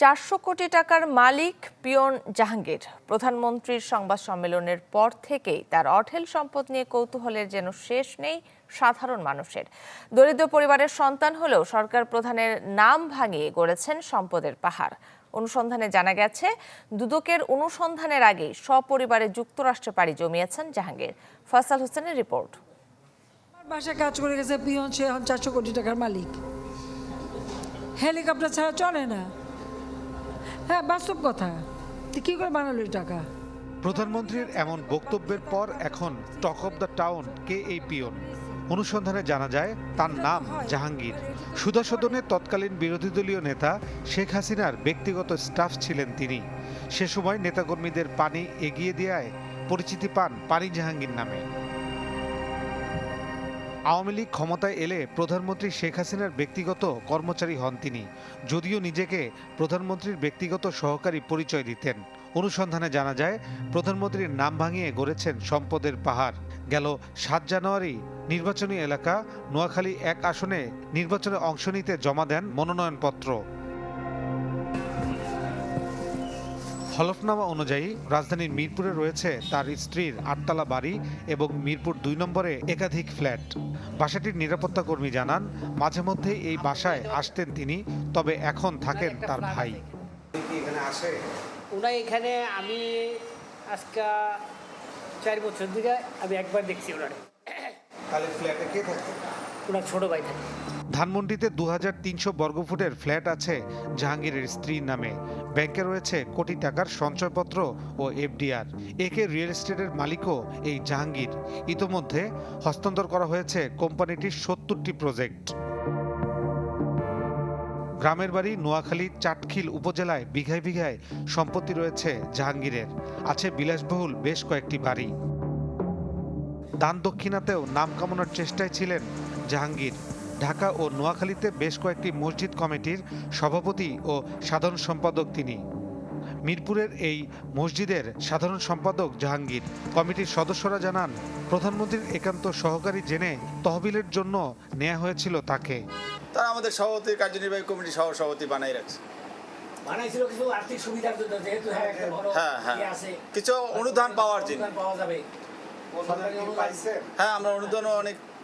চারশো কোটি টাকার মালিক পিয়ন জাহাঙ্গীর। প্রধানমন্ত্রীর সংবাদ সম্মেলনের পর থেকেই তার অঢেল সম্পদ নিয়ে কৌতূহলের যেন শেষ নেই সাধারণ মানুষের। দরিদ্র পরিবারের সন্তান হলেও সরকার প্রধানের নাম ভাঙিয়ে গড়েছেন সম্পদের পাহাড়। অনুসন্ধানে জানা গেছে, দুদকের অনুসন্ধানের আগেই সপরিবারে যুক্তরাষ্ট্রে পাড়ি জমিয়েছেন জাহাঙ্গীর। ফয়সাল হোসেনের রিপোর্ট। বাসায় কাজ করে গেছে পিয়ন, সে এখন চারশো কোটি টাকার মালিক। হেলিকপ্টার ছাড়া চলে না। হ্যাঁ বাস্তব কথা। কী করে বানালো এই টাকা? প্রধানমন্ত্রীর এমন বক্তব্যের পর এখন টক অব দ্য টাউন কে এই পিয়ন? অনুসন্ধানে জানা যায় তার নাম জাহাঙ্গীর। সুধাসদনের তৎকালীন বিরোধী দলীয় নেতা শেখ হাসিনার ব্যক্তিগত স্টাফ ছিলেন তিনি। সে সময় নেতাকর্মীদের পানি এগিয়ে দেওয়ায় পরিচিতি পান পানি জাহাঙ্গীর নামে। আওয়ামী লীগ ক্ষমতায় এলে প্রধানমন্ত্রী শেখ হাসিনার ব্যক্তিগত কর্মচারী হন তিনি। যদিও নিজেকে প্রধানমন্ত্রীর ব্যক্তিগত সহকারী পরিচয় দিতেন। অনুসন্ধানে জানা যায়, প্রধানমন্ত্রীর নাম ভাঙিয়ে গড়েছেন সম্পদের পাহাড়। গেল সাত জানুয়ারি, নির্বাচনী এলাকা নোয়াখালী এক আসনে নির্বাচনে অংশ নিতে জমা দেন মনোনয়নপত্র। হলফনামা অনুযায়ী রাজধানীর মিরপুরে রয়েছে তার স্ত্রীর আটতলা বাড়ি এবং মিরপুর দুই নম্বরে একাধিক ফ্ল্যাট। বাসাটির নিরাপত্তা কর্মী জানান মাঝে মধ্যে এই বাসায় আসতেন তিনি তবে এখন থাকেন তার ভাই। ওনার এখানে আমি আজকে চার বছর ধরে আমি একবার দেখছি ওনারে। তাহলে ফ্ল্যাটে কে থাকে? ওনার ছোট ভাই থাকে। ধানমন্ডিতে দু হাজার তিনশো বর্গফুটের ফ্ল্যাট আছে জাহাঙ্গীরের স্ত্রীর নামে। ব্যাংকে রয়েছে কোটি টাকার সঞ্চয়পত্র ও এফডিআর। একে রিয়েল এস্টেটের মালিকও এই জাহাঙ্গীর। ইতোমধ্যে হস্তান্তর করা হয়েছে কোম্পানিটির সত্তরটি প্রজেক্ট। গ্রামের বাড়ি নোয়াখালী চাটখিল উপজেলায় বিঘায় বিঘায় সম্পত্তি রয়েছে জাহাঙ্গীরের। আছে বিলাসবহুল বেশ কয়েকটি বাড়ি। দান দক্ষিণাতেও নাম কামানোর চেষ্টায় ছিলেন জাহাঙ্গীর। ঢাকা ও নোয়াখালীতে বেশ কয়েকটি মসজিদ কমিটির সভাপতি ও সাধারণ সম্পাদক তিনি। মিরপুরের এই মসজিদের সাধারণ সম্পাদক জাহাঙ্গীর। কমিটির সদস্যরা জানান প্রধানমন্ত্রীর একান্ত সহকারী জেনে তহবিলের জন্য নেওয়া হয়েছিল তাকে। তারা আমাদের সভাপতি কার্যনির্বাহী কমিটি সহ সভাপতি বানাই রাখছে। বানাইছিল কিছু আর্থিক সুবিধার জন্য যেহেতু হ্যাঁ একটা বড় হ্যাঁ হ্যাঁ। ইয়ে আছে। কিছু অনুদান পাওয়ার জন্য। পাওয়া যাবে। হ্যাঁ আমরা অনুদানও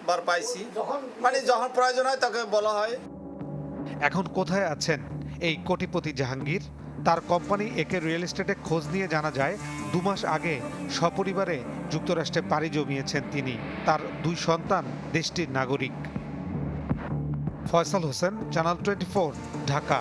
অনেকবার পাইছি। মানে যখন প্রয়োজন হয় তাকে বলা হয়। এখন কোথায় আছেন এই কোটিপতি জাহাঙ্গীর? তার কোম্পানি একে রিয়েল এস্টেটে খোঁজ নিয়ে জানা যায়, দু মাস আগে সপরিবারে যুক্তরাষ্ট্রে পাড়ি জমিয়েছেন তিনি। তার দুই সন্তান দেশটির নাগরিক। Faisal Hossain channel twenty Dhaka